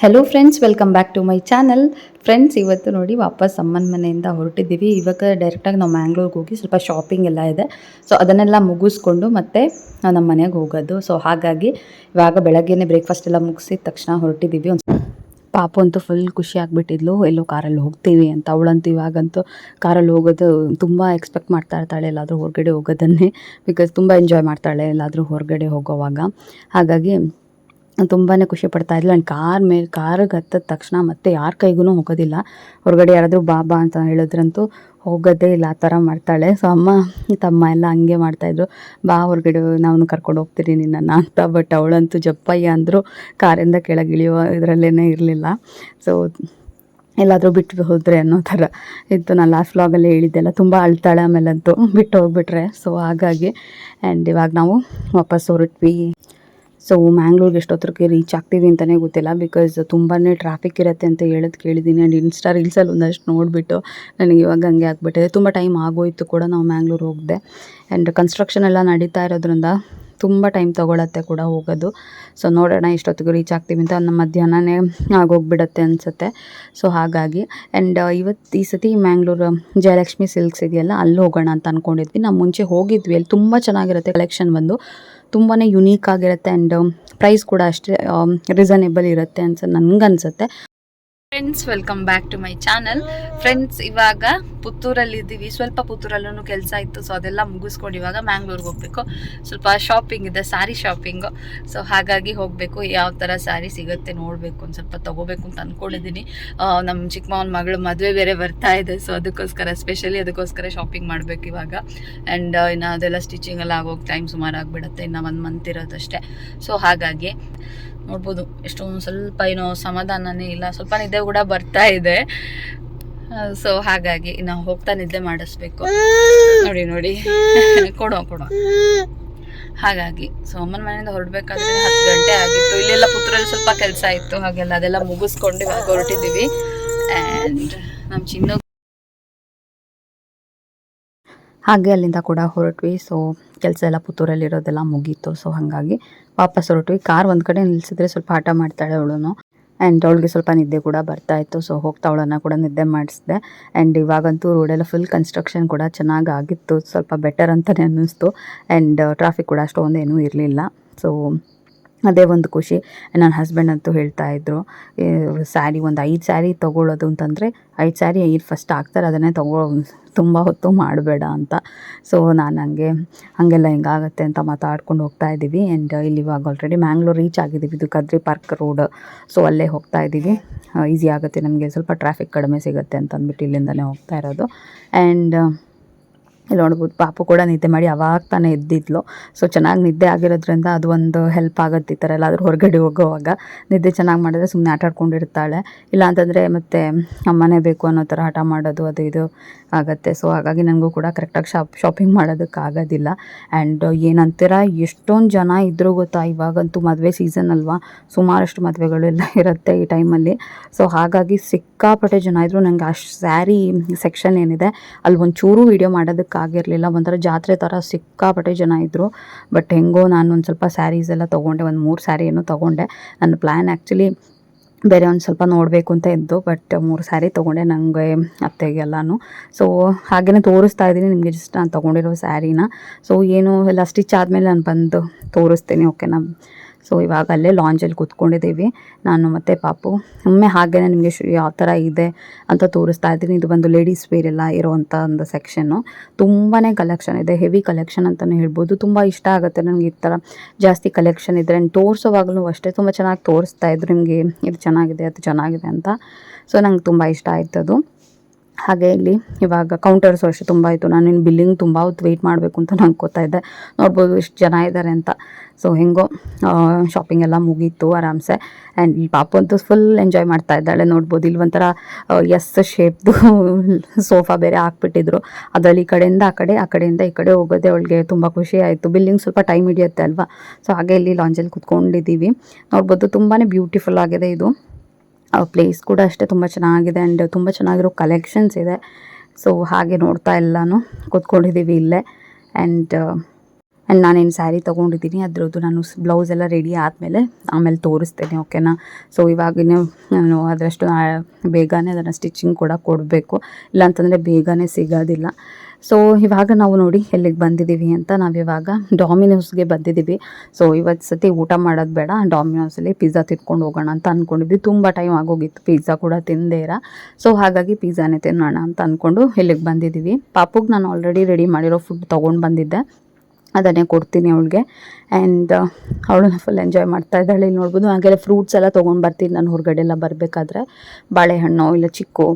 Hello friends welcome back to my channel friends ಇವತ್ತು ನೋಡಿ ವಾಪಸ್ ಅಮ್ಮನ ಮನೆಯಿಂದ ಹೊರಟಿದ್ದೀವಿ. ಇವಾಗ ಡೈರೆಕ್ಟಾಗಿ ನಾವು ಮ್ಯಾಂಗ್ಳೂರ್ಗೆ ಹೋಗಿ ಸ್ವಲ್ಪ ಶಾಪಿಂಗ್ ಎಲ್ಲ ಇದೆ. ಸೊ ಅದನ್ನೆಲ್ಲ ಮುಗಿಸ್ಕೊಂಡು ಮತ್ತೆ ನಮ್ಮ ಮನೆಗೆ ಹೋಗೋದು. ಸೊ ಹಾಗಾಗಿ ಇವಾಗ ಬೆಳಗ್ಗೆನೇ ಬ್ರೇಕ್ಫಾಸ್ಟ್ ಎಲ್ಲ ಮುಗಿಸಿದ ತಕ್ಷಣ ಹೊರಟಿದ್ದೀವಿ. ಒಂದು ಪಾಪು ಅಂತೂ ಫುಲ್ ಖುಷಿ ಆಗಿಬಿಟ್ಟಿದ್ಲು. ಎಲ್ಲೋ ಕಾರಲ್ಲಿ ಹೋಗ್ತೀವಿ ಅಂತ. ಅವಳಂತೂ ಇವಾಗಂತೂ ಕಾರಲ್ಲಿ ಹೋಗೋದು ತುಂಬ ಎಕ್ಸ್ಪೆಕ್ಟ್ ಮಾಡ್ತಾ ಇರ್ತಾಳೆ ಎಲ್ಲಾದರೂ ಹೊರಗಡೆ ಹೋಗೋದನ್ನೇ. ಬಿಕಾಸ್ ತುಂಬ ಎಂಜಾಯ್ ಮಾಡ್ತಾಳೆ ಎಲ್ಲಾದರೂ ಹೊರಗಡೆ ಹೋಗೋವಾಗ. ಹಾಗಾಗಿ ತುಂಬಾ ಖುಷಿ ಪಡ್ತಾ ಇದ್ಲು. ಆ್ಯಂಡ್ ಕಾರ್ ಮೇಲೆ ಕಾರಿಗೆ ಹತ್ತಿದ ತಕ್ಷಣ ಮತ್ತೆ ಯಾರ ಕೈಗೂ ಹೋಗೋದಿಲ್ಲ. ಹೊರಗಡೆ ಯಾರಾದರೂ ಬಾಬಾ ಅಂತ ಹೇಳಿದ್ರಂತೂ ಹೋಗೋದೇ ಇಲ್ಲ, ಆ ಥರ ಮಾಡ್ತಾಳೆ. ಸೊ ಅಮ್ಮ ತಮ್ಮ ಎಲ್ಲ ಹಂಗೆ ಮಾಡ್ತಾಯಿದ್ರು ಬಾ, ಹೊರಗಡೆ ನಾನು ಕರ್ಕೊಂಡು ಹೋಗ್ತೀನಿ ನಿನ್ನನ್ನು ಅಂತ. ಬಟ್ ಅವಳಂತೂ ಜಪ್ಪಯ್ಯ ಅಂದರು ಕಾರಿಂದ ಕೆಳಗೆ ಇಳಿಯುವ ಇದರಲ್ಲೇ ಇರಲಿಲ್ಲ. ಸೊ ಎಲ್ಲಾದರೂ ಬಿಟ್ಟು ಹೋದರೆ ಅನ್ನೋ ಥರ ಇತ್ತು. ನಾನು ಲಾಸ್ಟ್ ವ್ಲಾಗಲ್ಲಿ ಹೇಳಿದ್ದೆಲ್ಲ ತುಂಬ ಅಳ್ತಾಳೆ ಆಮೇಲಂತೂ. ಬಿಟ್ಟು ಹೋಗ್ಬಿಟ್ರೆ. ಸೊ ಹಾಗಾಗಿ ಆ್ಯಂಡ್ ಇವಾಗ ನಾವು ವಾಪಸ್ ಹೊರಟ್ವಿ. ಸೊ ಮ್ಯಾಂಗ್ಳೂರ್ಗೆ ಎಷ್ಟೊತ್ತರಕ್ಕೆ ರೀಚ್ ಆಗ್ತೀವಿ ಅಂತಲೇ ಗೊತ್ತಿಲ್ಲ ಬಿಕಾಸ್ ತುಂಬಾ ಟ್ರಾಫಿಕ್ ಇರುತ್ತೆ ಅಂತ ಹೇಳೋದು ಕೇಳಿದ್ದೀನಿ ಆ್ಯಂಡ್ ಇನ್ಸ್ಟಾ ರೀಲ್ಸಲ್ಲಿ ಒಂದಷ್ಟು ನೋಡಿಬಿಟ್ಟು ನನಗೆ ಇವಾಗ ಹಂಗೆ ಆಗಿಬಿಟ್ಟಿದೆ. ತುಂಬ ಟೈಮ್ ಆಗೋಯ್ತು ಕೂಡ ನಾವು ಮ್ಯಾಂಗ್ಳೂರ್ ಹೋಗಿದೆ. ಆ್ಯಂಡ್ ಕನ್ಸ್ಟ್ರಕ್ಷನ್ ಎಲ್ಲ ನಡೀತಾ ಇರೋದ್ರಿಂದ ತುಂಬ ಟೈಮ್ ತೊಗೊಳತ್ತೆ ಕೂಡ ಹೋಗೋದು. ಸೊ ನೋಡೋಣ ಎಷ್ಟೊತ್ತಿಗೆ ರೀಚ್ ಆಗ್ತೀವಿ ಅಂತ ನಮ್ಮ ಮಧ್ಯಾಹ್ನನೇ ಆಗೋಗ್ಬಿಡತ್ತೆ ಅನಿಸುತ್ತೆ. ಸೊ ಹಾಗಾಗಿ ಆ್ಯಂಡ್ ಇವತ್ತು ಈ ಸತಿ ಮ್ಯಾಂಗ್ಳೂರು ಜಯಲಕ್ಷ್ಮಿ ಸಿಲ್ಕ್ಸ್ ಇದೆಯಲ್ಲ, ಅಲ್ಲಿ ಹೋಗೋಣ ಅಂತ ಅಂದ್ಕೊಂಡಿದ್ವಿ ನಾವು ಮುಂಚೆ ಹೋಗಿದ್ವಿ, ಅಲ್ಲಿ ತುಂಬ ಚೆನ್ನಾಗಿರುತ್ತೆ ಕಲೆಕ್ಷನ್ ಬಂದು. ತುಂಬಾ ಯುನೀಕ್ ಆಗಿರುತ್ತೆ ಆ್ಯಂಡ್ ಪ್ರೈಸ್ ಕೂಡ ಅಷ್ಟೇ ರೀಸನೇಬಲ್ ಇರುತ್ತೆ ಅನ್ಸ ನನಗನ್ಸುತ್ತೆ. Friends welcome back to my channel friends ಇವಾಗ ಪುತ್ತೂರಲ್ಲಿ ಇದ್ದೀವಿ ಸ್ವಲ್ಪ ಪುತ್ತೂರಲ್ಲೂ ಕೆಲಸ ಇತ್ತು ಸೊ ಅದೆಲ್ಲ ಮುಗಿಸ್ಕೊಂಡು ಇವಾಗ ಮ್ಯಾಂಗ್ಳೂರ್ಗೆ ಹೋಗಬೇಕು. ಸ್ವಲ್ಪ ಶಾಪಿಂಗ್ ಇದೆ ಸ್ಯಾರಿ ಶಾಪಿಂಗು ಸೊ ಹಾಗಾಗಿ ಹೋಗಬೇಕು. ಯಾವ ಥರ ಸ್ಯಾರಿ ಸಿಗುತ್ತೆ ನೋಡಬೇಕು, ಒಂದು ಸ್ವಲ್ಪ ತೊಗೋಬೇಕು ಅಂತ ಅಂದ್ಕೊಂಡಿದ್ದೀನಿ ನಮ್ಮ ಚಿಕ್ಕ ಮಾವನ ಮಗಳು ಮದುವೆ ಬೇರೆ ಬರ್ತಾ ಇದೆ ಸೊ ಅದಕ್ಕೋಸ್ಕರ ಸ್ಪೆಷಲಿ ಅದಕ್ಕೋಸ್ಕರ ಶಾಪಿಂಗ್ ಮಾಡಬೇಕು ಇವಾಗ. ಆ್ಯಂಡ್ ಇನ್ನು ಅದೆಲ್ಲ ಸ್ಟಿಚಿಂಗ್ ಎಲ್ಲ ಆಗೋಗಿ ಟೈಮ್ ಸುಮಾರು ಆಗಿಬಿಡುತ್ತೆ, ಇನ್ನು ಒಂದು ಮಂತ್ ಇರೋದಷ್ಟೇ. ಸೊ ಹಾಗಾಗಿ ನೋಡ್ಬೋದು. ಎಷ್ಟೊಂದು ಸ್ವಲ್ಪ ಏನೋ ಸಮಾಧಾನನೇ ಇಲ್ಲ. ಸ್ವಲ್ಪ ನಿದ್ದೆ ಕೂಡ ಬರ್ತಾ ಇದೆ. ಸೊ ಹಾಗಾಗಿ ನಾವು ಹೋಗ್ತಾ ನಿದ್ದೆ ಮಾಡಿಸ್ಬೇಕು. ನೋಡಿ ನೋಡಿ. ಕೊಡೋ ಕೊಡೋ ಹಾಗಾಗಿ ಸೊ ಅಮ್ಮನ ಮನೆಯಿಂದ ಹೊರಡ್ಬೇಕಾದ್ರೆ ಹತ್ತು ಗಂಟೆ ಆಗಿತ್ತು. ಇಲ್ಲೆಲ್ಲ ಪುತ್ರಲ್ಲಿ ಸ್ವಲ್ಪ ಕೆಲಸ ಇತ್ತು. ಹಾಗೆಲ್ಲ ಅದೆಲ್ಲ ಮುಗಿಸ್ಕೊಂಡು ಹೊರಟಿದ್ದೀವಿ. ಆ್ಯಂಡ್ ನಮ್ಮ ಚಿನ್ನು ಹಾಗೆ ಅಲ್ಲಿಂದ ಕೂಡ ಹೊರಟ್ವಿ. ಸೊ ಕೆಲಸ ಎಲ್ಲ ಪುತ್ತೂರಲ್ಲಿರೋದೆಲ್ಲ ಮುಗೀತು. ಸೊ ಹಾಗಾಗಿ ವಾಪಸ್ ಹೊರಟ್ವಿ. ಕಾರ್ ಒಂದು ಕಡೆ ನಿಲ್ಲಿಸಿದ್ರೆ ಸ್ವಲ್ಪ ಹಠ ಮಾಡ್ತಾಳೆ ಅವಳು. ಆ್ಯಂಡ್ ಅವಳಿಗೆ ಸ್ವಲ್ಪ ನಿದ್ದೆ ಕೂಡ ಬರ್ತಾ ಇತ್ತು. ಸೊ ಹೋಗ್ತಾ ಅವಳನ್ನು ಕೂಡ ನಿದ್ದೆ ಮಾಡಿಸಿದೆ. ಆ್ಯಂಡ್ ಇವಾಗಂತೂ ರೋಡೆಲ್ಲ ಫುಲ್ ಕನ್ಸ್ಟ್ರಕ್ಷನ್ ಕೂಡ ಚೆನ್ನಾಗಿ ಆಗಿತ್ತು ಸ್ವಲ್ಪ ಬೆಟರ್ ಅಂತಲೇ ಅನ್ನಿಸ್ತು. ಆ್ಯಂಡ್ ಟ್ರಾಫಿಕ್ ಕೂಡ ಅಷ್ಟೊಂದೇನೂ ಇರಲಿಲ್ಲ. ಸೊ ಅದೇ ಒಂದು ಖುಷಿ. ನನ್ನ ಹಸ್ಬೆಂಡ್ ಅಂತೂ ಹೇಳ್ತಾ ಇದ್ರು ಸ್ಯಾರಿ ಒಂದು ಐದು ಸ್ಯಾರಿ ತೊಗೊಳ್ಳೋದು ಅಂತಂದರೆ, ಐದು ಸ್ಯಾರಿ ಐದು ಫಸ್ಟ್ ಹಾಕ್ತಾರೆ, ಅದನ್ನೇ ತೊಗೊ, ತುಂಬ ಹೊತ್ತು ಮಾಡಬೇಡ ಅಂತ. ಸೊ ನಾನು ಹಂಗೆ, ಹಾಗೆಲ್ಲ ಹಿಂಗಾಗತ್ತೆ ಅಂತ ಮಾತಾಡ್ಕೊಂಡು ಹೋಗ್ತಾ ಇದ್ದೀವಿ. ಆ್ಯಂಡ್ ಇಲ್ಲಿ ಇವಾಗ ಆಲ್ರೆಡಿ ಮ್ಯಾಂಗ್ಳೂರ್ ರೀಚ್ ಆಗಿದ್ದೀವಿ. ಇದು ಕದ್ರಿ ಪಾರ್ಕ್ ರೋಡ್ ಸೊ ಅಲ್ಲೇ ಹೋಗ್ತಾ ಇದ್ದೀವಿ. ಈಸಿ ಆಗುತ್ತೆ. ನಮಗೆ ಸ್ವಲ್ಪ ಟ್ರಾಫಿಕ್ ಕಡಿಮೆ ಸಿಗುತ್ತೆ ಅಂತ ಅಂದ್ಬಿಟ್ಟು ಇಲ್ಲಿಂದಲೇ ಹೋಗ್ತಾ ಇರೋದು. ಆ್ಯಂಡ್ ಇಲ್ಲಿ ನೋಡ್ಬೋದು, ಪಾಪು ಕೂಡ ನಿದ್ದೆ ಮಾಡಿ ಅವಾಗ ತಾನೇ ಎದ್ದಿದ್ಲು. ಸೊ ಚೆನ್ನಾಗಿ ನಿದ್ದೆ ಆಗಿರೋದ್ರಿಂದ ಅದು ಒಂದು ಹೆಲ್ಪ್ ಆಗುತ್ತೆ ಈ ಥರ ಎಲ್ಲಾದರೂ ಹೊರಗಡೆ ಹೋಗೋವಾಗ ನಿದ್ದೆ ಚೆನ್ನಾಗಿ ಮಾಡಿದ್ರೆ ಸುಮ್ಮನೆ ಆಟ ಆಡ್ಕೊಂಡಿರ್ತಾಳೆ ಇಲ್ಲ ಅಂತಂದರೆ ಮತ್ತೆ ಅಮ್ಮನೇ ಬೇಕು ಅನ್ನೋ ಥರ ಹಠ ಮಾಡೋದು, ಅದು ಇದು. ಆಗುತ್ತೆ. ಸೊ ಹಾಗಾಗಿ ನನಗೂ ಕೂಡ ಕರೆಕ್ಟಾಗಿ ಶಾಪ್ ಶಾಪಿಂಗ್ ಮಾಡೋದಕ್ಕೆ ಆಗೋದಿಲ್ಲ. ಆ್ಯಂಡ್ ಏನಂತೀರ, ಎಷ್ಟೊಂದು ಜನ ಇದ್ದರೂ ಗೊತ್ತಾ, ಇವಾಗಂತೂ ಮದುವೆ ಸೀಸನ್ ಅಲ್ವಾ? ಸುಮಾರಷ್ಟು ಮದುವೆಗಳೆಲ್ಲ ಇರುತ್ತೆ ಈ ಟೈಮಲ್ಲಿ ಸೊ ಹಾಗಾಗಿ ಸಿಕ್ಕಾಪಟ್ಟೆ ಜನ ಇದ್ದರು ನನಗೆ ಅಷ್ಟು ಸ್ಯಾರಿ ಸೆಕ್ಷನ್ ಏನಿದೆ, ಅಲ್ಲಿ ಒಂಚೂರು ವೀಡಿಯೋ ಮಾಡೋದಕ್ಕಾಗಿರಲಿಲ್ಲ ಒಂಥರ ಜಾತ್ರೆ ಥರ ಸಿಕ್ಕಾಪಟ್ಟೆ ಜನ ಇದ್ದರು ಬಟ್ ಹೆಂಗೋ ನಾನು ಒಂದು ಸ್ವಲ್ಪ ಸ್ಯಾರೀಸ್ ಎಲ್ಲ ತೊಗೊಂಡೆ. ಒಂದು ಮೂರು ಸ್ಯಾರಿಯನ್ನು ತೊಗೊಂಡೆ. ನನ್ನ ಪ್ಲ್ಯಾನ್ ಆ್ಯಕ್ಚುಲಿ ಬೇರೆ ಒಂದು ಸ್ವಲ್ಪ ನೋಡಬೇಕು ಅಂತ ಇದ್ದು ಬಟ್ ಮೂರು ಸ್ಯಾರಿ ತೊಗೊಂಡೆ ನನಗೆ ಅತ್ತೆಗೆಲ್ಲಾನು. ಸೊ ಹಾಗೆಯೇ ತೋರಿಸ್ತಾ ಇದ್ದೀನಿ, ನಿಮಗೆ ಜಸ್ಟ್ ನಾನು ತೊಗೊಂಡಿರೋ ಸ್ಯಾರಿನ ಸೊ ಏನು ಎಲ್ಲ ಸ್ಟಿಚ್ ಆದಮೇಲೆ ನಾನು ಬಂದು ತೋರಿಸ್ತೀನಿ ಓಕೆನಾ ಸೊ ಇವಾಗ ಅಲ್ಲೇ ಲಾಂಜಲ್ಲಿ ಕೂತ್ಕೊಂಡಿದ್ದೀವಿ. ನಾನು ಮತ್ತು ಪಾಪು. ಒಮ್ಮೆ ಹಾಗೆ ನಿಮಗೆ ಯಾವ ಥರ ಇದೆ ಅಂತ ತೋರಿಸ್ತಾ ಇದ್ದೀನಿ. ಇದು ಬಂದು ಲೇಡೀಸ್ ವೇರ್ ಎಲ್ಲ ಇರೋವಂಥ ಒಂದು ಸೆಕ್ಷನ್ನು ತುಂಬಾ ಕಲೆಕ್ಷನ್ ಇದೆ. ಹೆವಿ ಕಲೆಕ್ಷನ್ ಅಂತಲೇ ಹೇಳ್ಬೋದು. ತುಂಬ ಇಷ್ಟ ಆಗುತ್ತೆ ನನಗೆ ಈ ಥರ ಜಾಸ್ತಿ ಕಲೆಕ್ಷನ್ ಇದ್ದರೆ ತೋರಿಸೋವಾಗಲೂ ಅಷ್ಟೇ ತುಂಬ ಚೆನ್ನಾಗಿ ತೋರಿಸ್ತಾ ಇದ್ರು ನಿಮಗೆ. ಇದು ಚೆನ್ನಾಗಿದೆ, ಅದು ಚೆನ್ನಾಗಿದೆ ಅಂತ. ಸೊ ನಂಗೆ ತುಂಬ ಇಷ್ಟ ಆಯ್ತದು. ಹಾಗೆ ಇಲ್ಲಿ ಇವಾಗ ಕೌಂಟರ್ಸು ಅಷ್ಟೇ ತುಂಬ ಇತ್ತು ನಾನು ಇನ್ನು ಬಿಲ್ಲಿಂಗ್ ತುಂಬ ಹೊತ್ತು ವೆಯ್ಟ್ ಮಾಡಬೇಕು ಅಂತ ಅನ್ಕೋತಾ ಇದ್ದೆ ನೋಡ್ಬೋದು ಇಷ್ಟು ಜನ ಇದ್ದಾರೆ ಅಂತ. ಸೊ ಹೆಂಗೋ ಶಾಪಿಂಗ್ ಎಲ್ಲ ಮುಗೀತು ಆರಾಮ್ಸೆ. ಆ್ಯಂಡ್ ಇಲ್ಲಿ ಪಾಪು ಅಂತೂ ಫುಲ್ ಎಂಜಾಯ್ ಮಾಡ್ತಾ ಇದ್ದಾಳೆ. ನೋಡ್ಬೋದು ಇಲ್ಲಿ ಒಂಥರ ಎಸ್ ಶೇಪ್ದು ಸೋಫಾ ಬೇರೆ ಹಾಕ್ಬಿಟ್ಟಿದ್ರು. ಅದರಲ್ಲಿ ಈ ಕಡೆಯಿಂದ ಆ ಕಡೆ, ಆ ಕಡೆಯಿಂದ ಈ ಕಡೆ ಹೋಗೋದೇ ಅವಳಿಗೆ ತುಂಬ ಖುಷಿ ಆಯಿತು. ಬಿಲ್ಲಿಂಗ್ ಸ್ವಲ್ಪ ಟೈಮ್ ಹಿಡಿಯುತ್ತೆ ಅಲ್ವಾ? ಸೊ ಹಾಗೆ ಇಲ್ಲಿ ಲಾಂಜಲ್ಲಿ ಕುತ್ಕೊಂಡಿದ್ದೀವಿ. ನೋಡ್ಬೋದು ತುಂಬಾ ಬ್ಯೂಟಿಫುಲ್ ಆಗಿದೆ ಇದು. ಪ್ಲೇಸ್ ಕೂಡ ಅಷ್ಟೇ ತುಂಬ ಚೆನ್ನಾಗಿದೆ ಆ್ಯಂಡ್ ತುಂಬ ಚೆನ್ನಾಗಿರೋ ಕಲೆಕ್ಷನ್ಸ್ ಇದೆ. ಸೊ ಹಾಗೆ ನೋಡ್ತಾ ಎಲ್ಲನೂ ಕೂತ್ಕೊಂಡಿದ್ದೀವಿ ಇಲ್ಲೇ. ಆ್ಯಂಡ್ ಆ್ಯಂಡ್ ನಾನೇನು ಸ್ಯಾರಿ ತೊಗೊಂಡಿದ್ದೀನಿ, ಅದರದ್ದು ನಾನು ಬ್ಲೌಸ್ ಎಲ್ಲ ರೆಡಿ ಆದಮೇಲೆ ಆಮೇಲೆ ತೋರಿಸ್ತೇನೆ ಓಕೆನಾ ಸೊ ಇವಾಗಿನ ನಾನು ಅದರಷ್ಟು ಬೇಗನೆ ಅದನ್ನು ಸ್ಟಿಚಿಂಗ್ ಕೂಡ ಕೊಡಬೇಕು. ಇಲ್ಲಾಂತಂದರೆ ಬೇಗನೆ ಸಿಗೋದಿಲ್ಲ. ಸೊ ಇವಾಗ ನಾವು ನೋಡಿ ಎಲ್ಲಿಗೆ ಬಂದಿದ್ದೀವಿ ಅಂತ ನಾವು ಇವಾಗ ಡಾಮಿನೋಸ್ಗೆ ಬಂದಿದ್ದೀವಿ ಸೊ ಇವತ್ತು ಸತಿ ಊಟ ಮಾಡೋದು ಬೇಡ. ಡಾಮಿನೋಸಲ್ಲಿ ಪಿಜ್ಜಾ ತಿನ್ಕೊಂಡು ಹೋಗೋಣ ಅಂತ ಅಂದ್ಕೊಂಡಿದ್ವಿ ತುಂಬ ಟೈಮ್ ಆಗೋಗಿತ್ತು. ಪಿಜ್ಜಾ ಕೂಡ ತಿಂದೇ ಇರ. ಸೊ ಹಾಗಾಗಿ ಪಿಜ್ಜಾನೇ ತಿನ್ನೋಣ ಅಂತ ಅಂದ್ಕೊಂಡು ಇಲ್ಲಿಗೆ ಬಂದಿದ್ದೀವಿ ಪಾಪುಗೆ ನಾನು ಆಲ್ರೆಡಿ ರೆಡಿ ಮಾಡಿರೋ ಫುಡ್ ತೊಗೊಂಡು ಬಂದಿದ್ದೆ. ಅದನ್ನೇ ಕೊಡ್ತೀನಿ ಅವಳಿಗೆ. ಆ್ಯಂಡ್ ಅವಳು ಫುಲ್ ಎಂಜಾಯ್ ಮಾಡ್ತಾ ಇದ್ದಾಳೆ. ಇಲ್ಲಿ ನೋಡ್ಬೋದು. ಹಾಗೆಲ್ಲ ಫ್ರೂಟ್ಸ್ ಎಲ್ಲ ತೊಗೊಂಡು ಬರ್ತೀನಿ. ನಾನು ಹೊರಗಡೆ ಎಲ್ಲ ಬರಬೇಕಾದ್ರೆ ಬಾಳೆಹಣ್ಣು, ಇಲ್ಲ ಚಿಕ್ಕು.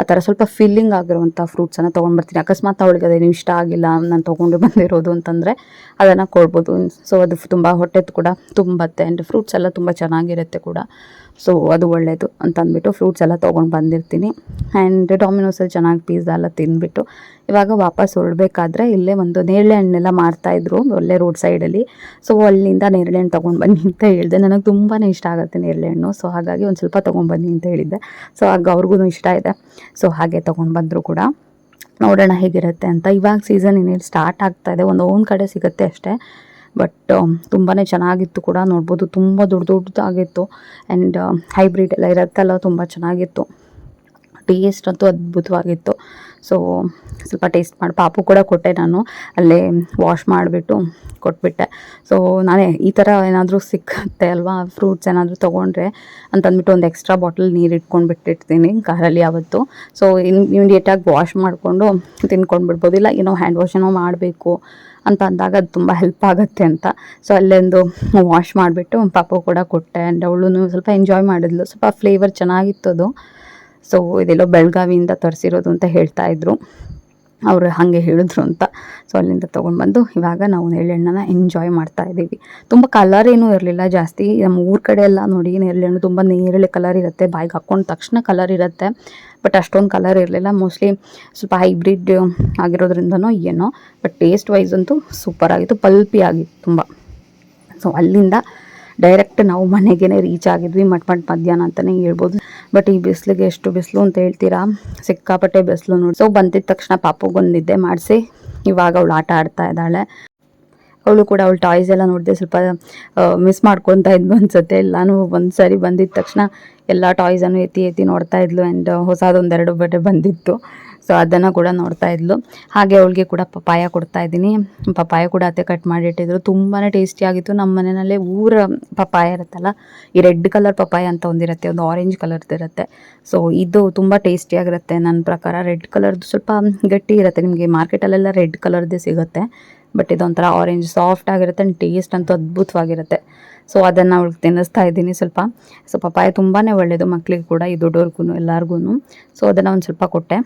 ಆ ಥರ ಸ್ವಲ್ಪ ಫಿಲ್ಲಿಂಗ್ ಆಗಿರುವಂಥ ಫ್ರೂಟ್ಸನ್ನು ತೊಗೊಂಡ್ಬರ್ತೀನಿ. ಅಕಸ್ಮಾತ್ ಅವಳಿಗೆ ಅದೇನು ಇಷ್ಟ ಆಗಿಲ್ಲ, ನಾನು ತೊಗೊಂಡು ಬಂದಿರೋದು ಅಂತಂದರೆ ಅದನ್ನು ಕೊಡ್ಬೋದು. ಸೊ ಅದು ತುಂಬ ಹೊಟ್ಟೆದು ಕೂಡ ತುಂಬತ್ತೆ. ಆ್ಯಂಡ್ ಫ್ರೂಟ್ಸ್ ಎಲ್ಲ ತುಂಬ ಚೆನ್ನಾಗಿರುತ್ತೆ ಕೂಡ. ಸೊ ಅದು ಒಳ್ಳೆಯದು ಅಂತ ಅಂದ್ಬಿಟ್ಟು ಫ್ರೂಟ್ಸ್ ಎಲ್ಲ ತೊಗೊಂಡು ಬಂದಿರ್ತೀನಿ. ಆ್ಯಂಡ್ ಡಾಮಿನೋಸಲ್ಲಿ ಚೆನ್ನಾಗಿ ಪಿಜ್ಜಾ ಎಲ್ಲ ತಿಂದ್ಬಿಟ್ಟು ಇವಾಗ ವಾಪಸ್ ಹೊರಡಬೇಕಾದ್ರೆ ಇಲ್ಲೇ ಒಂದು ನೇರಳೆ ಹಣ್ಣೆಲ್ಲ ಮಾರ್ತಾಯಿದ್ರು ಒಳ್ಳೆ ರೋಡ್ ಸೈಡಲ್ಲಿ ಸೊ ಅಲ್ಲಿಂದ ನೇರಳೆ ಹಣ್ಣು ತೊಗೊಂಡು ಬನ್ನಿ ಅಂತ ಹೇಳಿದೆ. ನನಗೆ ತುಂಬಾ ಇಷ್ಟ ಆಗುತ್ತೆ ನೇರಳೆ ಹಣ್ಣು. ಸೊ ಹಾಗಾಗಿ ಒಂದು ಸ್ವಲ್ಪ ತೊಗೊಂಡ್ಬನ್ನಿ ಅಂತ ಹೇಳಿದ್ದೆ. ಸೊ ಹಾಗೆ ಅವ್ರಿಗೂ ಇಷ್ಟ ಇದೆ. ಸೊ ಹಾಗೆ ತೊಗೊಂಡು ಬಂದರೂ ಕೂಡ. ನೋಡೋಣ ಹೇಗಿರುತ್ತೆ ಅಂತ. ಇವಾಗ ಸೀಸನ್ ಇನ್ನೇನು ಸ್ಟಾರ್ಟ್ ಆಗ್ತಾ ಇದೆ. ಒಂದು ಒಂದು ಕಡೆ ಸಿಗುತ್ತೆ ಅಷ್ಟೇ. ಬಟ್ ತುಂಬಾ ಚೆನ್ನಾಗಿತ್ತು ಕೂಡ ನೋಡ್ಬೋದು. ತುಂಬ ದೊಡ್ಡ ದೊಡ್ಡದಾಗಿತ್ತು ಆ್ಯಂಡ್ ಹೈಬ್ರಿಡ್ ಎಲ್ಲ ಇರುತ್ತಲ್ಲ, ತುಂಬ ಚೆನ್ನಾಗಿತ್ತು. ಟೇಸ್ಟ್ ಅಂತೂ ಅದ್ಭುತವಾಗಿತ್ತು. ಸೊ ಸ್ವಲ್ಪ ಟೇಸ್ಟ್ ಮಾಡಿ. ಪಾಪು ಕೂಡ ಕೊಟ್ಟೆ ನಾನು. ಅಲ್ಲೇ ವಾಶ್ ಮಾಡಿಬಿಟ್ಟು ಕೊಟ್ಬಿಟ್ಟೆ. ಸೊ ನಾನೇ ಈ ಥರ ಏನಾದರೂ ಸಿಕ್ಕತ್ತೆ ಅಲ್ವಾ? ಫ್ರೂಟ್ಸ್ ಏನಾದರೂ ತೊಗೊಂಡ್ರೆ ಅಂತಂದ್ಬಿಟ್ಟು ಒಂದು ಎಕ್ಸ್ಟ್ರಾ ಬಾಟಲ್ ನೀರು ಇಟ್ಕೊಂಡು ಬಿಟ್ಟಿರ್ತೀನಿ ಕಾರಲ್ಲಿ ಯಾವತ್ತು. ಸೊ ಇನ್ ಇಮಿಡಿಯೇಟಾಗಿ ವಾಶ್ ಮಾಡಿಕೊಂಡು ತಿನ್ಕೊಂಡು ಬಿಡ್ಬೋದು. ಇಲ್ಲ, ಏನೋ ಹ್ಯಾಂಡ್ ವಾಶ್ ಮಾಡಬೇಕು ಅಂತ ಅಂದಾಗ ಅದು ತುಂಬ ಹೆಲ್ಪ್ ಆಗುತ್ತೆ ಅಂತ. ಸೊ ಅಲ್ಲೊಂದು ವಾಶ್ ಮಾಡಿಬಿಟ್ಟು ಪಾಪು ಕೂಡ ಕೊಟ್ಟೆ. ಆ್ಯಂಡ್ ಅವಳು ಸ್ವಲ್ಪ ಎಂಜಾಯ್ ಮಾಡಿದ್ಲು. ಸ್ವಲ್ಪ ಫ್ಲೇವರ್ ಚೆನ್ನಾಗಿತ್ತು ಅದು ಸೊ ಇದೆಲ್ಲೋ ಬೆಳಗಾವಿಯಿಂದ ತರಿಸಿರೋದು ಅಂತ ಹೇಳ್ತಾ ಇದ್ರು. ಅವರು ಹಾಗೆ ಹೇಳಿದ್ರು ಅಂತ. ಸೊ ಅಲ್ಲಿಂದ ತೊಗೊಂಡು ಬಂದು ಇವಾಗ ನಾವು ನೆರಳೆಣ್ಣನ ಎಂಜಾಯ್ ಮಾಡ್ತಾ ಇದ್ದೀವಿ. ತುಂಬ ಕಲರ್ ಏನೂ ಇರಲಿಲ್ಲ, ಜಾಸ್ತಿ ನಮ್ಮ ಊರ ಕಡೆ ಎಲ್ಲ ನೋಡಿ ನೇರಳೆಹಣ್ಣು ತುಂಬ ನೇರಳೆ ಕಲರ್ ಇರುತ್ತೆ, ಬಾಯಿಗೆ ಹಾಕ್ಕೊಂಡ ತಕ್ಷಣ ಕಲರ್ ಇರುತ್ತೆ. ಬಟ್ ಅಷ್ಟೊಂದು ಕಲರ್ ಇರಲಿಲ್ಲ ಮೋಸ್ಟ್ಲಿ ಸ್ವಲ್ಪ ಹೈಬ್ರಿಡ್ ಆಗಿರೋದ್ರಿಂದನೋ ಏನೋ. ಬಟ್ ಟೇಸ್ಟ್ ವೈಸ್ ಅಂತೂ ಸೂಪರ್ ಆಗಿತ್ತು ಪಲ್ಪಿ ಆಗಿತ್ತು ತುಂಬ. ಸೊ ಅಲ್ಲಿಂದ ಡೈರೆಕ್ಟ್ ನಾವು ಮನೆಗೇ ರೀಚ್ ಆಗಿದ್ವಿ, ಮಟ್ ಮಟ್ ಮಧ್ಯಾಹ್ನ ಅಂತಲೇ ಹೇಳ್ಬೋದು. ಬಟ್ ಈ ಬಿಸಿಲಿಗೆ ಎಷ್ಟು ಬಿಸಿಲು ಅಂತ ಹೇಳ್ತೀರಾ? ಸಿಕ್ಕಾಪಟ್ಟೆ ಬಿಸಿಲು ನೋಡಿ. ಸೊ ಬಂದಿದ ತಕ್ಷಣ ಪಾಪುಗೊಂದಿದ್ದೆ ಮಾಡಿಸಿ, ಇವಾಗ ಅವಳು ಆಟ ಆಡ್ತಾ ಇದ್ದಾಳೆ. ಅವಳು ಕೂಡ ಅವಳು ಟಾಯ್ಸ್ ಎಲ್ಲ ನೋಡಿದೆ ಸ್ವಲ್ಪ ಮಿಸ್ ಮಾಡ್ಕೊತಾ ಇದ್ಲು ಅನ್ಸುತ್ತೆ. ಎಲ್ಲಾನು ಒಂದು ಸರಿ ಬಂದಿದ ತಕ್ಷಣ ಎಲ್ಲ ಟಾಯ್ಸನ್ನು ಎತ್ತಿ ಎತ್ತಿ ನೋಡ್ತಾ ಇದ್ಲು ಆ್ಯಂಡ್ ಹೊಸದೊಂದೆರಡು ಬಟ್ಟೆ ಬಂದಿತ್ತು. ಸೊ ಅದನ್ನು ಕೂಡ ನೋಡ್ತಾ ಇದ್ಲು. ಹಾಗೆ ಅವಳಿಗೆ ಕೂಡ ಪಪಾಯ ಕೊಡ್ತಾ ಇದ್ದೀನಿ. ಪಪಾಯ ಕೂಡ ಅತ್ತೆ ಕಟ್ ಮಾಡಿಟ್ಟಿದ್ರು. ತುಂಬಾ ಟೇಸ್ಟಿಯಾಗಿತ್ತು ನಮ್ಮ ಮನೆಯಲ್ಲೇ ಊರ ಪಪಾಯ ಇರುತ್ತಲ್ಲ, ಈ ರೆಡ್ ಕಲರ್ ಪಪಾಯ ಅಂತ ಒಂದಿರುತ್ತೆ ಒಂದು ಆರೆಂಜ್ ಕಲರ್ದು ಇರುತ್ತೆ. ಸೊ ಇದು ತುಂಬ ಟೇಸ್ಟಿಯಾಗಿರುತ್ತೆ ನನ್ನ ಪ್ರಕಾರ ರೆಡ್ ಕಲರ್ದು ಸ್ವಲ್ಪ ಗಟ್ಟಿ ಇರುತ್ತೆ. ನಿಮಗೆ ಮಾರ್ಕೆಟಲ್ಲೆಲ್ಲ ರೆಡ್ ಕಲರ್ದೇ ಸಿಗುತ್ತೆ. ಬಟ್ ಇದೊಂಥರ ಆರೆಂಜ್ ಸಾಫ್ಟ್ ಆಗಿರುತ್ತೆ ಆ್ಯಂಡ್ ಟೇಸ್ಟ್ ಅಂತೂ ಅದ್ಭುತವಾಗಿರುತ್ತೆ. ಸೊ ಅದನ್ನು ಅವಳಿಗೆ ತಿನ್ನಿಸ್ತಾ ಇದ್ದೀನಿ ಸ್ವಲ್ಪ. ಸೊ ಪಪ್ಪಾಯ ತುಂಬಾ ಒಳ್ಳೆಯದು ಮಕ್ಕಳಿಗೆ ಕೂಡ, ಈ ದೊಡ್ಡವ್ರಿಗೂ ಎಲ್ಲರಿಗೂ ಸೊ ಅದನ್ನು ಒಂದು ಸ್ವಲ್ಪ ಕೊಟ್ಟೆ.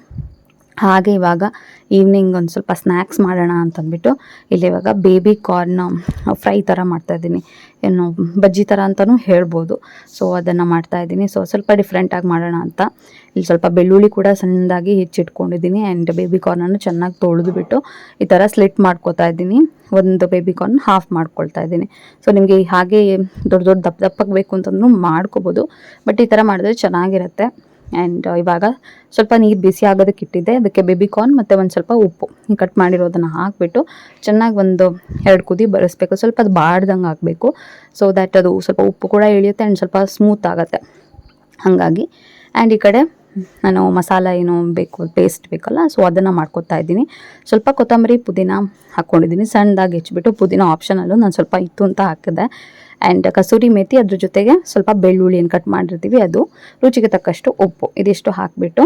ಹಾಗೆ ಇವಾಗ ಈವ್ನಿಂಗ್ ಒಂದು ಸ್ವಲ್ಪ ಸ್ನ್ಯಾಕ್ಸ್ ಮಾಡೋಣ ಅಂತಂದ್ಬಿಟ್ಟು ಇಲ್ಲಿ ಇವಾಗ ಬೇಬಿ ಕಾರ್ನ್ ಫ್ರೈ ಥರ ಮಾಡ್ತಾಯಿದ್ದೀನಿ ಏನು ಬಜ್ಜಿ ಥರ ಅಂತಲೂ ಹೇಳ್ಬೋದು. ಸೊ ಅದನ್ನು ಮಾಡ್ತಾಯಿದ್ದೀನಿ ಸೊ ಸ್ವಲ್ಪ ಡಿಫ್ರೆಂಟಾಗಿ ಮಾಡೋಣ ಅಂತ. ಇಲ್ಲಿ ಸ್ವಲ್ಪ ಬೆಳ್ಳುಳ್ಳಿ ಕೂಡ ಸಣ್ಣದಾಗಿ ಹೆಚ್ಚಿಟ್ಕೊಂಡಿದ್ದೀನಿ ಆ್ಯಂಡ್ ಬೇಬಿ ಕಾರ್ನನ್ನು ಚೆನ್ನಾಗಿ ತೊಳೆದುಬಿಟ್ಟು ಈ ಥರ ಸ್ಲಿಟ್ ಮಾಡ್ಕೋತಾ ಇದ್ದೀನಿ. ಒಂದು ಬೇಬಿ ಕಾರ್ನ್ ಹಾಫ್ ಮಾಡ್ಕೊಳ್ತಾ ಇದ್ದೀನಿ. ಸೊ ನಿಮಗೆ ಹಾಗೆ ದೊಡ್ಡ ದೊಡ್ಡ ದಪ್ಪ ದಪ್ಪಕ್ಕೆ ಬೇಕು ಅಂತಂದ್ರೂ ಮಾಡ್ಕೋಬೋದು. ಬಟ್ ಈ ಥರ ಮಾಡಿದ್ರೆ ಚೆನ್ನಾಗಿರುತ್ತೆ. ಆ್ಯಂಡ್ ಇವಾಗ ಸ್ವಲ್ಪ ನೀರು ಬಿಸಿ ಆಗೋದಕ್ಕೆ ಇಟ್ಟಿದ್ದೆ. ಅದಕ್ಕೆ ಬೇಬಿ ಕಾರ್ನ್ ಮತ್ತು ಒಂದು ಸ್ವಲ್ಪ ಉಪ್ಪು. ಕಟ್ ಮಾಡಿರೋದನ್ನು ಹಾಕಿಬಿಟ್ಟು ಚೆನ್ನಾಗಿ ಒಂದು ಎರಡು ಕುದಿ ಬರೆಸ್ಬೇಕು. ಸ್ವಲ್ಪ ಅದು ಬಾಡ್ದಂಗೆ ಹಾಕಬೇಕು. ಸೊ ದ್ಯಾಟ್ ಅದು ಸ್ವಲ್ಪ ಉಪ್ಪು ಕೂಡ ಇಳಿಯುತ್ತೆ ಆ್ಯಂಡ್ ಸ್ವಲ್ಪ ಸ್ಮೂತ್ ಆಗುತ್ತೆ. ಹಾಗಾಗಿ ಆ್ಯಂಡ್ ಈ ಕಡೆ ನಾನು ಮಸಾಲ ಏನು ಬೇಕು ಪೇಸ್ಟ್ ಬೇಕಲ್ಲ ಸೊ ಅದನ್ನು ಮಾಡ್ಕೊತಾ ಇದ್ದೀನಿ. ಸ್ವಲ್ಪ ಕೊತ್ತಂಬರಿ ಪುದೀನ ಹಾಕ್ಕೊಂಡಿದ್ದೀನಿ ಸಣ್ಣದಾಗಿ ಹೆಚ್ಚಿಬಿಟ್ಟು ಪುದೀನ ಆಪ್ಷನಲ್ಲೂ ನಾನು ಸ್ವಲ್ಪ ಇತ್ತು ಅಂತ ಹಾಕಿದೆ. ಆ್ಯಂಡ್ ಕಸೂರಿ ಮೇಥಿ ಅದ್ರ ಜೊತೆಗೆ ಸ್ವಲ್ಪ ಬೆಳ್ಳುಳ್ಳಿಯನ್ನು ಕಟ್ ಮಾಡಿರ್ತೀವಿ, ಅದು ರುಚಿಗೆ ತಕ್ಕಷ್ಟು ಉಪ್ಪು. ಇದಿಷ್ಟು ಹಾಕಿಬಿಟ್ಟು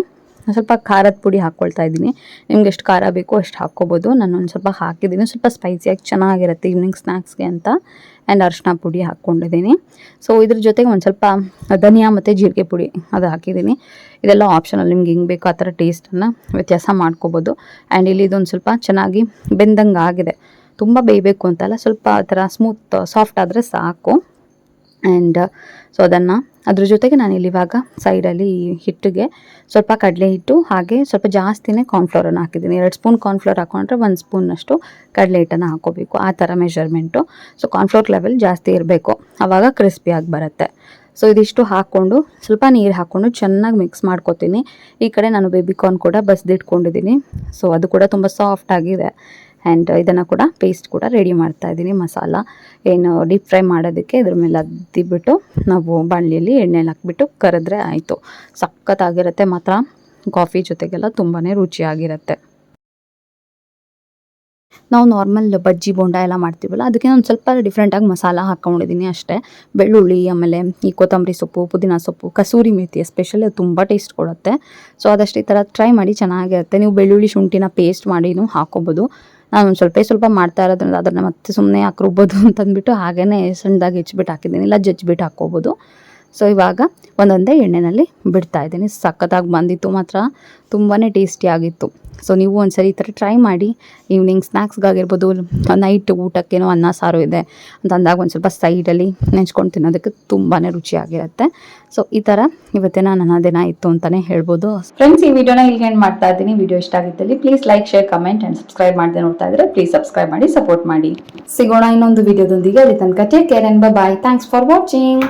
ಸ್ವಲ್ಪ ಖಾರದ ಪುಡಿ ಹಾಕ್ಕೊಳ್ತಾ ಇದ್ದೀನಿ. ನಿಮ್ಗೆ ಎಷ್ಟು ಖಾರ ಬೇಕೋ ಅಷ್ಟು ಹಾಕ್ಕೋಬೋದು. ನಾನು ಒಂದು ಸ್ವಲ್ಪ ಹಾಕಿದ್ದೀನಿ. ಸ್ವಲ್ಪ ಸ್ಪೈಸಿಯಾಗಿ ಚೆನ್ನಾಗಿರುತ್ತೆ ಈವ್ನಿಂಗ್ ಸ್ನ್ಯಾಕ್ಸ್ಗೆ ಅಂತ. ಆ್ಯಂಡ್ ಅರಿಶಿನ ಪುಡಿ ಹಾಕ್ಕೊಂಡಿದ್ದೀನಿ. ಸೊ ಇದ್ರ ಜೊತೆಗೆ ಒಂದು ಸ್ವಲ್ಪ ಧನಿಯಾ ಮತ್ತು ಜೀರಿಗೆ ಪುಡಿ ಅದು ಹಾಕಿದ್ದೀನಿ. ಇದೆಲ್ಲ ಆಪ್ಷನಲ್ ನಿಮ್ಗೆ ಹಿಂಗೆ ಬೇಕೋ ಆ ಥರ ಟೇಸ್ಟನ್ನು ವ್ಯತ್ಯಾಸ ಮಾಡ್ಕೋಬೋದು. ಆ್ಯಂಡ್ ಇಲ್ಲಿ ಇದೊಂದು ಸ್ವಲ್ಪ ಚೆನ್ನಾಗಿ ಬೆಂದಂಗೆ ಆಗಿದೆ ತುಂಬ ಬೇಯಬೇಕು ಅಂತಲ್ಲ, ಸ್ವಲ್ಪ ಆ ಥರ ಸ್ಮೂತ್ ಸಾಫ್ಟ್ ಆದರೆ ಸಾಕು. ಆ್ಯಂಡ್ ಸೊ ಅದನ್ನು ಅದ್ರ ಜೊತೆಗೆ ನಾನು ಇವಾಗ ಸೈಡಲ್ಲಿ ಹಿಟ್ಟಿಗೆ ಸ್ವಲ್ಪ ಕಡಲೆ ಹಿಟ್ಟು, ಹಾಗೆ ಸ್ವಲ್ಪ ಜಾಸ್ತಿನೇ ಕಾರ್ನ್ಫ್ಲೋರನ್ನು ಹಾಕಿದ್ದೀನಿ. ಎರಡು ಸ್ಪೂನ್ ಕಾರ್ನ್ಫ್ಲೋರ್ ಹಾಕೊಂಡ್ರೆ ಒಂದು ಸ್ಪೂನಷ್ಟು ಕಡಲೆ ಹಿಟ್ಟನ್ನು ಹಾಕೋಬೇಕು. ಆ ಥರ ಮೆಷರ್ಮೆಂಟು ಸೊ ಕಾರ್ನ್ಫ್ಲೋರ್ ಲೆವೆಲ್ ಜಾಸ್ತಿ ಇರಬೇಕು. ಆವಾಗ ಕ್ರಿಸ್ಪಿಯಾಗಿ ಬರುತ್ತೆ. ಸೊ ಇದಿಷ್ಟು ಹಾಕ್ಕೊಂಡು ಸ್ವಲ್ಪ ನೀರು ಹಾಕ್ಕೊಂಡು ಚೆನ್ನಾಗಿ ಮಿಕ್ಸ್ ಮಾಡ್ಕೊತೀನಿ. ಈ ಕಡೆ ನಾನು ಬೇಬಿ ಕಾರ್ನ್ ಕೂಡ ಬಸ್ದಿಟ್ಕೊಂಡಿದ್ದೀನಿ. ಸೊ ಅದು ಕೂಡ ತುಂಬ ಸಾಫ್ಟ್ ಆಗಿದೆ. ಆ್ಯಂಡ್ ಇದನ್ನು ಕೂಡ ಪೇಸ್ಟ್ ಕೂಡ ರೆಡಿ ಮಾಡ್ತಾ ಇದ್ದೀನಿ. ಮಸಾಲ ಏನು ಡೀಪ್ ಫ್ರೈ ಮಾಡೋದಕ್ಕೆ ಇದ್ರ ಮೇಲೆ ಅದ್ದಿಬಿಟ್ಟು ನಾವು ಬಾಣಲಿಯಲ್ಲಿ ಎಣ್ಣೆಲಿ ಹಾಕ್ಬಿಟ್ಟು ಕರೆದ್ರೆ ಆಯಿತು. ಸಖತ್ತಾಗಿರುತ್ತೆ. ಮಾತ್ರ ಕಾಫಿ ಜೊತೆಗೆಲ್ಲ ತುಂಬಾ ರುಚಿಯಾಗಿರುತ್ತೆ. ನಾವು ನಾರ್ಮಲ್ ಬಜ್ಜಿ, ಬೋಂಡ ಎಲ್ಲ ಮಾಡ್ತೀವಲ್ಲ, ಅದಕ್ಕೆ ಒಂದು ಸ್ವಲ್ಪ ಡಿಫ್ರೆಂಟಾಗಿ ಮಸಾಲ ಹಾಕ್ಕೊಂಡಿದ್ದೀನಿ ಅಷ್ಟೇ. ಬೆಳ್ಳುಳ್ಳಿ, ಆಮೇಲೆ ಈ ಕೊತ್ತಂಬರಿ ಸೊಪ್ಪು, ಪುದೀನ ಸೊಪ್ಪು, ಕಸೂರಿ ಮೇಥಿ ಎಸ್ಪೆಷಲಿ ಅದು ತುಂಬ ಟೇಸ್ಟ್ ಕೊಡುತ್ತೆ. ಸೊ ಅದಷ್ಟು ಈ ಥರ ಟ್ರೈ ಮಾಡಿ ಚೆನ್ನಾಗಿರುತ್ತೆ. ನೀವು ಬೆಳ್ಳುಳ್ಳಿ ಶುಂಠಿನ ಪೇಸ್ಟ್ ಮಾಡಿನೂ ಹಾಕೋಬೋದು ನಾನು ಸ್ವಲ್ಪ ಸ್ವಲ್ಪ ಮಾಡ್ತಾ ಇರೋದ್ರಿಂದ ಅದನ್ನು ಮತ್ತೆ ಸುಮ್ಮನೆ ಯಾಕೆ ರುಬ್ಬೋದು ಅಂತಂದ್ಬಿಟ್ಟು ಹಾಗೇ ಸಣ್ಣದಾಗಿ ಹೆಚ್ಚಿಬಿಟ್ಟು ಹಾಕಿದ್ದೀನಿ. ಇಲ್ಲ, ಜಜ್ಜಿಬಿಟ್ಟು ಹಾಕ್ಕೋಬೋದು. ಸೊ ಇವಾಗ ಒಂದೊಂದೇ ಎಣ್ಣೆಯಲ್ಲಿ ಬಿಡ್ತಾ ಇದ್ದೀನಿ. ಸಖತ್ತಾಗಿ ಬಂದಿತ್ತು ಮಾತ್ರ. ತುಂಬಾ ಟೇಸ್ಟಿಯಾಗಿತ್ತು ಸೊ ನೀವು ಒಂದ್ಸರಿ ಈ ಥರ ಟ್ರೈ ಮಾಡಿ ಈವ್ನಿಂಗ್ ಸ್ನ್ಯಾಕ್ಸ್ಗಾಗಿರ್ಬೋದು ನೈಟ್ ಊಟಕ್ಕೇನೋ ಅನ್ನ, ಸಾರು ಇದೆ ಅಂತ ಅಂದಾಗ ಒಂದು ಸ್ವಲ್ಪ ಸೈಡಲ್ಲಿ ನೆಂಚ್ಕೊಂಡು ತಿನ್ನೋದಕ್ಕೆ ತುಂಬಾ ರುಚಿಯಾಗಿರುತ್ತೆ. ಸೊ ಈ ಥರ ಇವತ್ತಿನ ನನ್ನ ದಿನ ಇತ್ತು ಅಂತಲೇ ಹೇಳ್ಬೋದು. ಫ್ರೆಂಡ್ಸ್ ಈ ವಿಡಿಯೋನ ಇಲ್ಲಿಗೆ ಎಂಡ್ ಮಾಡ್ತಾ ಇದ್ದೀನಿ. ವಿಡಿಯೋ ಇಷ್ಟ ಆಗಿದ್ದಲ್ಲಿ please like share comment and subscribe ಮಾಡದೆ ನೋಡ್ತಾ ಇದ್ರೆ ಪ್ಲೀಸ್ ಸಬ್ಸ್ಕ್ರೈಬ್ ಮಾಡಿ ಸಪೋರ್ಟ್ ಮಾಡಿ. ಸಿಗೋಣ ಇನ್ನೊಂದು ವಿಡಿಯೋದೊಂದಿಗೆ. ಅಲ್ಲಿ ತನಕ take care and bye thanks for watching